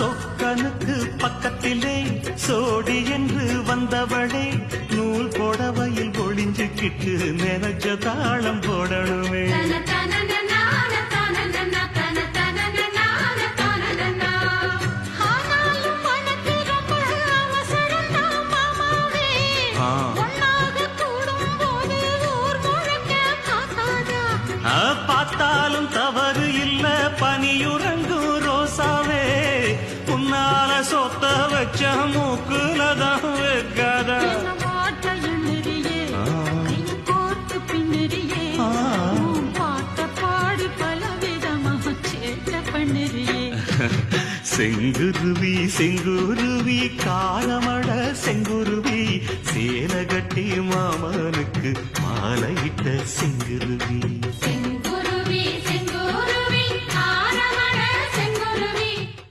சொக்கனுக்கு பக்கத்திலே சோடி என்று வந்தவளே நூல் புடவையில் ஒளிஞ்சுக்கிட்டு நினைச்ச தாளம் போடணுமே. தன தனன நான பாட்ட பாடி பலவிதமாக சேட்டை பண்ணுறியே. செங்குருவி செங்குருவி காலமட செங்குருவி சேல கட்டி மாமனுக்கு மாலையிட்ட செங்குருவி செங்குருவி.